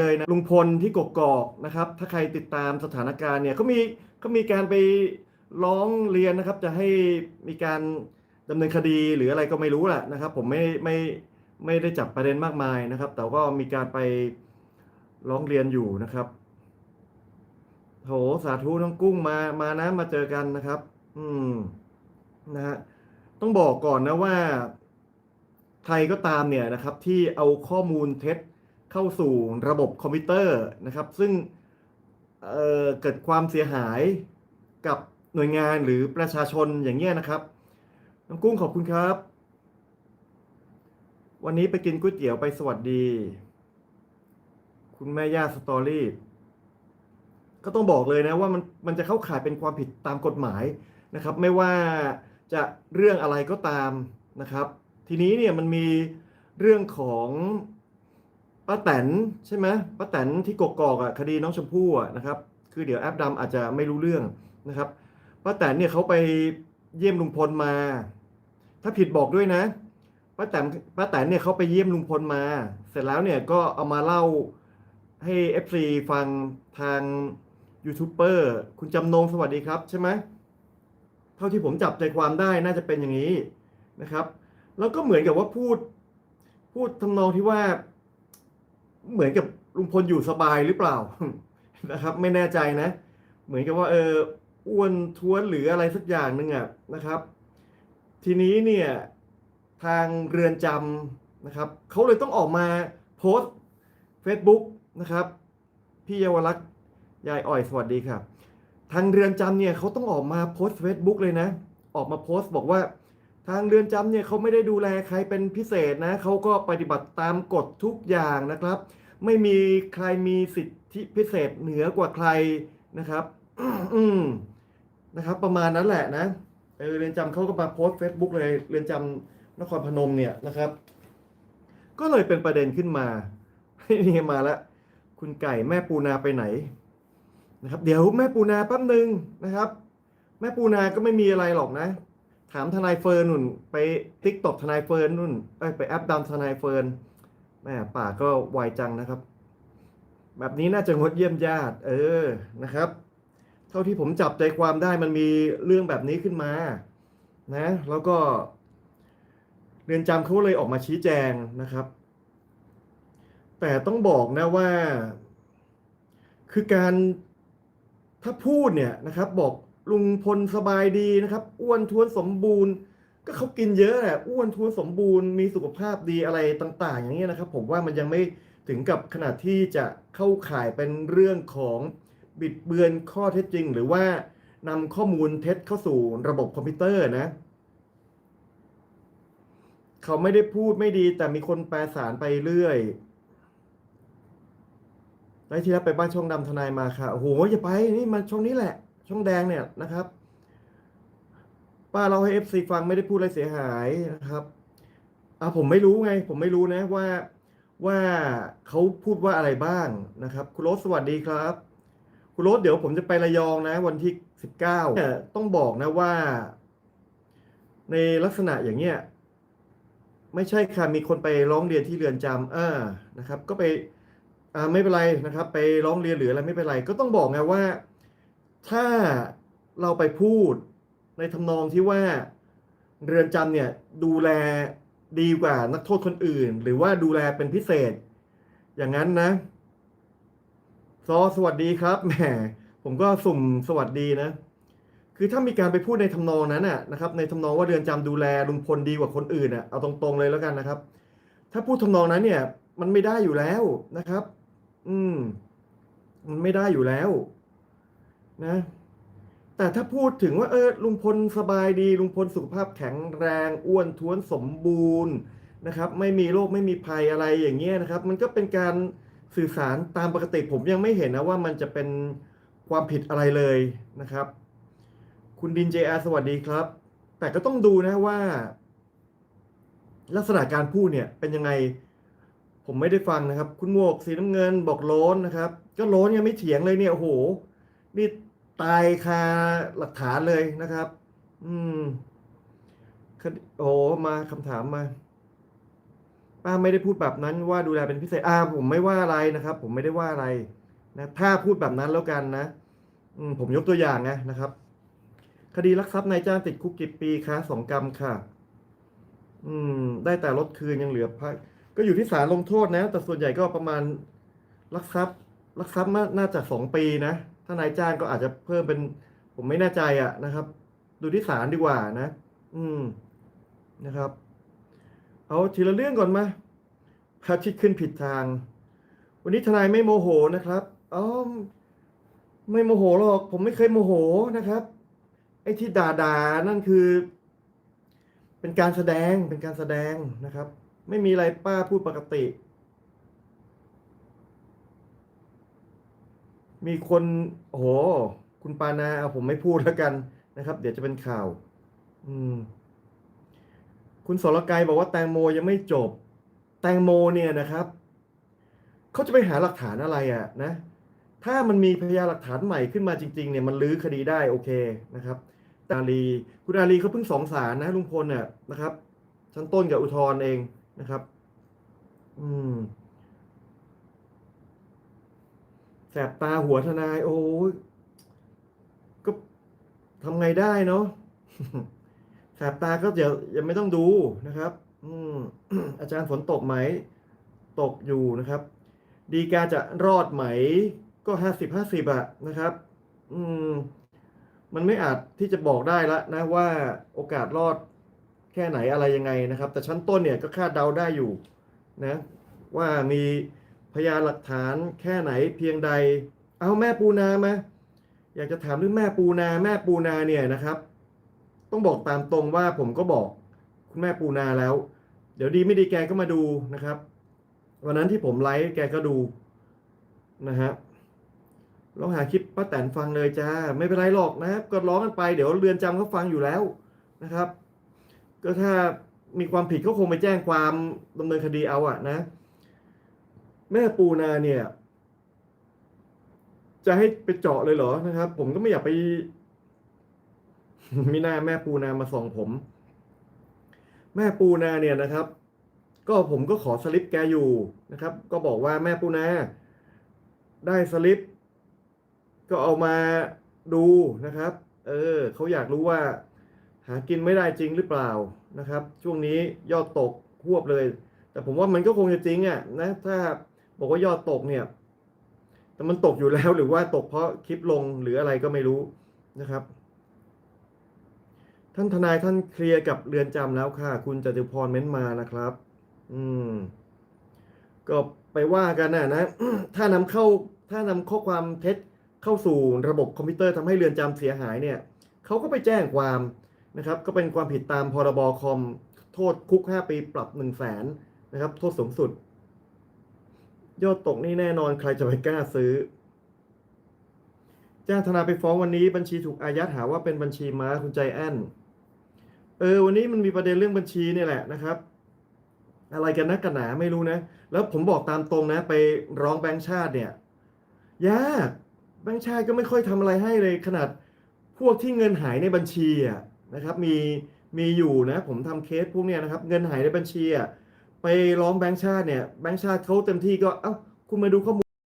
เลยนะลุงพลที่กกอกนะครับ ถ้าใครติดตามสถานการณ์เนี่ยเขามีเขามีการไปร้องเรียนนะครับ จะให้มีการดำเนินคดีหรืออะไรก็ไม่รู้แหละนะครับ ผมไม่ไม่ไม่ได้จับประเด็นมากมายนะครับ แต่ก็มีการไปร้องเรียนอยู่นะครับโหสาธุน้องกุ้งมามานะมาเจอกันนะครับ อืมนะฮะต้องบอกก่อนนะว่าใครก็ตามเนี่ยนะครับ ที่เอาข้อมูลเท็จ เข้าสู่ระบบคอมพิวเตอร์นะครับ ซึ่งเเกิดความเสียหายกับหน่วยงานหรือประชาชนอย่างเงี้ยนะครับน้องกุ้งขอบคุณครับ วันนี้ไปกินก๋วยเตี๋ยวไปสวัสดี คุณแม่ย่าสตอรี่ก็ต้องบอกเลยนะว่ามันมันจะเข้าข่ายเป็นความผิดตามกฎหมายนะครับ ไม่ว่าจะเรื่องอะไรก็ตามนะครับ ทีนี้เนี่ยมันมีเรื่องของ ป้าแตนใช่ไหมป้าแตนที่กกอกอะคดีน้องชมพู่อะนะครับคือเดี๋ยวแอปดำอาจจะไม่รู้เรื่องนะครับป้าแตนเนี่ยเขาไปเยี่ยมลุงพลมา ถ้าผิดบอกด้วยนะป้าแตนป้าแตนเนี่ยเขาไปเยี่ยมลุงพลมา เสร็จแล้วเนี่ยก็เอามาเล่าให้ FC ฟังทางยูทูบเบอร์คุณจำนงสวัสดีครับใช่ไหมเท่าที่ผมจับใจความได้น่าจะเป็นอย่างนี้นะครับ แล้วก็เหมือนกับว่าพูด พูดทำนองที่ว่า เหมือนกับลุงพลอยู่สบายหรือเปล่านะครับ ไม่แน่ใจนะ เหมือนกับว่าเอออ้วนท้วนหรืออะไรสักอย่างหนึ่งอะนะครับ ทีนี้เนี่ยทางเรือนจำนะครับเขาเลยต้องออกมาโพสต์ Facebook นะครับ พี่เยาวรักษ์ยายอ่อยสวัสดีครับ ทางเรือนจำเนี่ยเขาต้องออกมาโพสต์ Facebook เลยนะ ออกมาโพสต์บอกว่า ทางเรือนจำเนี่ยเขาไม่ได้ดูแลใครเป็นพิเศษนะเขาก็ปฏิบัติตามกฎทุกอย่างนะครับ ไม่มีใครมีสิทธิพิเศษเหนือกว่าใครนะครับอืมนะครับ ประมาณนั้นแหละนะเออเรือนจำเขาก็มาโพสต์ Facebook เลยเรือนจำนครพนมเนี่ยนะครับ ก็เลยเป็นประเด็นขึ้นมานี่มาแล้วคุณไก่แม่ปูนาไปไหนนะครับ เดี๋ยวแม่ปูนาแป๊บหนึ่งนะครับ แม่ปูนาก็ไม่มีอะไรหรอกนะ ถามทนายเฟิร์นนุ่น ไปติ๊กตอกทนายเฟิร์นนุ่นไปแอปดำทนายเฟิร์นแม่ป่ากก็ไวจังนะครับ แบบนี้น่าจะงดเยี่ยมญาติ เออนะครับ เท่าที่ผมจับใจความได้มันมีเรื่องแบบนี้ขึ้นมา นะ แล้วก็เรือนจำเขาเลยออกมาชี้แจงนะครับ แต่ต้องบอกนะว่า คือการถ้าพูดเนี่ยนะครับบอก ลุงพลสบายดีนะครับ อ้วนท้วนสมบูรณ์ ก็เขากินเยอะแหละอ้วนท้วนสมบูรณ์มีสุขภาพดีอะไรต่าง ๆ อย่างนี้ยนะครับ ผมว่ามันยังไม่ถึงกับขนาดที่จะเข้าข่ายเป็นเรื่องของบิดเบือนข้อเท็จจริง หรือว่านำข้อมูลเท็จเข้าสู่ระบบคอมพิวเตอร์นะเขาไม่ได้พูดไม่ดีแต่มีคนแปลสารไปเรื่อยแล้ที่แล้วไปบ้านช่องดำทนายมาค่ะ โอ้โหอย่าไปนี่มันช่องนี้แหละ ช่องแดงเนี่ยนะครับ ป้าเราให้เอฟซีฟังไม่ได้พูดอะไรเสียหายนะครับอ่าผมไม่รู้ไง ผมไม่รู้นะว่าว่าเขาพูดว่าอะไรบ้างนะครับ คุณโรสสวัสดีครับ คุณโรสเดี๋ยวผมจะไประยองนะ วันที่สิบเก้าต้องบอกนะว่า ในลักษณะอย่างเนี้ยไม่ใช่ค่ะมีคนไปร้องเรียนที่เรือนจำอ่านะครับ ก็ไปอ่าไม่เป็นไรนะครับ ไปร้องเรียนหรืออะไรไม่เป็นไร ก็ต้องบอกไงว่า ถ้าเราไปพูดในทำนองที่ว่าเรือนจำเนี่ยดูแลดีกว่านักโทษคนอื่น หรือว่าดูแลเป็นพิเศษ อย่างนั้นนะ ซอสวัสดีครับแหมผมก็สุ่มสวัสดีนะ คือถ้ามีการไปพูดในทำนองนั้นน่ะนะครับ ในทำนองว่าเรือนจำดูแลลุงพลดีกว่าคนอื่นน่ะเอาตรงๆเลยแล้วกันนะครับ ถ้าพูดทำนองนั้นเนี่ย มันไม่ได้อยู่แล้วนะครับ อืม มันไม่ได้อยู่แล้ว นะ แต่ถ้าพูดถึงว่าเออลุงพลสบายดี ลุงพลสุขภาพแข็งแรงอ้วนท้วนสมบูรณ์นะครับ ไม่มีโรคไม่มีภัยอะไรอย่างเงี้ยนะครับ มันก็เป็นการสื่อสารตามปกติผมยังไม่เห็นนะว่ามันจะเป็นความผิดอะไรเลยนะครับ คุณดินเจอาสวัสดีครับ แต่ก็ต้องดูนะว่า ลักษณะการพูดเนี่ยเป็นยังไง ผมไม่ได้ฟังนะครับ คุณหมวกสีน้ำเงินบอกโล้นนะครับ ก็โล้นยังไม่เถียงเลยเนี่ยโอ้โหนี่ ตายคาหลักฐานเลยนะครับ อืมโอ้มาคำถามมาป้าไม่ได้พูดแบบนั้นว่าดูแลเป็นพิเศษอ่าผมไม่ว่าอะไรนะครับ ผมไม่ได้ว่าอะไร นะ ถ้าพูดแบบนั้นแล้วกันนะอืมผมยกตัวอย่างไงนะครับ คดีลักทรัพย์นายจ้างติดคุกกี่ปีคะสองกรรมค่ะ อืม ได้แต่ลดคืนยังเหลือพักก็อยู่ที่ศาลลงโทษนะ แต่ส่วนใหญ่ก็ประมาณลักทรัพย์ลักทรัพย์น่าจะสองปีนะ ถ้านายจ้างก็อาจจะเพิ่มเป็น ผมไม่แน่ใจอะนะครับ ดูที่ศาลดีกว่านะ อืมนะครับ เอาทีละเรื่องก่อนมาพระอาทิตย์ขึ้นผิดทาง วันนี้ทนายไม่โมโหนะครับอ๋อไม่โมโหหรอก ผมไม่เคยโมโหนะครับ ไอ้ที่ด่าด่านั่นคือ เป็นการแสดงเป็นการแสดงนะครับ ไม่มีอะไรป้าพูดปกติ มีคนโอ้โห คุณปานาเอาผมไม่พูดแล้วกันนะครับ เดี๋ยวจะเป็นข่าว อืม คุณสรกายบอกว่าแตงโมยังไม่จบ แตงโมเนี่ยนะครับเขาจะไปหาหลักฐานอะไรอะนะ ถ้ามันมีพยานหลักฐานใหม่ขึ้นมาจริง ๆ เนี่ยมันลื้อคดีได้โอเคนะครับอาลีคุณอาลีเขาเพิ่งสองสารนะลุงพลเนี่ยนะครับชั้นต้นกับอุทธรณ์เองนะครับ อืม แสบตาหัวทนาย โอ้ยก็ทำไงได้เนาะแสบตาก็อย่าอย่าไม่ต้องดูนะครับ อืมอาจารย์ฝนตกไหม ตกอยู่นะครับ ดีกาจะรอดไหม ก็ห้าสิบห้าสิบอะนะครับ อืม มันไม่อาจที่จะบอกได้ละนะว่าโอกาสรอดแค่ไหนอะไรยังไงนะครับ แต่ชั้นต้นเนี่ยก็คาดเดาได้อยู่ นะ ว่ามี พยานหลักฐานแค่ไหนเพียงใด เอาแม่ปูนามาอยากจะถามเรื่องแม่ปูนา แม่ปูนาเนี่ยนะครับ ต้องบอกตามตรงว่าผมก็บอกคุณแม่ปูนาแล้ว เดี๋ยวดีไม่ดีแกก็มาดูนะครับ วันนั้นที่ผมไลฟ์แกก็ดูนะฮะลองหาคลิปป้าแตนฟังเลยจ้า ไม่เป็นไรหรอกนะครับ ก็ร้องกันไปเดี๋ยวเรือนจำเขาฟังอยู่แล้วนะครับ ก็ถ้ามีความผิดเขาคงไปแจ้งความดำเนินคดีเอาอะนะ แม่ปูนาเนี่ย จะให้ไปเจาะเลยเหรอนะครับ ผมก็ไม่อยากไปมีหน้าแม่ปูนามาส่องผม แม่ปูนาเนี่ยนะครับ ก็ผมก็ขอสลิปแกอยู่นะครับ ก็บอกว่าแม่ปูนาได้สลิป ก็เอามาดูนะครับ เออเขาอยากรู้ว่า หากินไม่ได้จริงหรือเปล่านะครับ ช่วงนี้ยอดตกหวบเลย แต่ผมว่ามันก็คงจะจริงอะนะถ้า บอกว่ายอดตกเนี่ย แต่มันตกอยู่แล้วหรือว่าตกเพราะคลิปลงหรืออะไรก็ไม่รู้นะครับ ท่านทนายท่านเคลียร์กับเรือนจำแล้วค่ะ คุณจตุพรเม้นมานะครับ อืม ก็ไปว่ากันนะนะ ถ้านำเข้าถ้านำข้อความเท็จเข้าสู่ระบบคอมพิวเตอร์ทำให้เรือนจำเสียหายเนี่ยเขาก็ไปแจ้งความนะครับ ก็เป็นความผิดตามพรบคอม โทษคุก 5 ปีปรับ 1 0 0 0 0แสนนะครับ โทษสูงสุด ยอดตกนี่แน่นอนใครจะไปกล้าซื้อ จ้างธนาไปฟ้องวันนี้บัญชีถูกอายัดหาว่าเป็นบัญชีม้าคุณใจแอนเออวันนี้มันมีประเด็นเรื่องบัญชีนี่แหละนะครับ อะไรกันนะกันหนาไม่รู้นะ แล้วผมบอกตามตรงนะ ไปร้องแบงค์ชาติเนี่ยยากแบงค์ชาติก็ไม่ค่อยทำอะไรให้เลยขนาดพวกที่เงินหายในบัญชีอะนะครับ มีมีอยู่นะ ผมทำเคสพวกเนี้ยนะครับ เงินหายในบัญชีอะ ไปร้องแบงค์ชาติเนี่ยแบงค์ชาติเขาเต็มที่ก็เอ้าคุณมาดูข้อมูล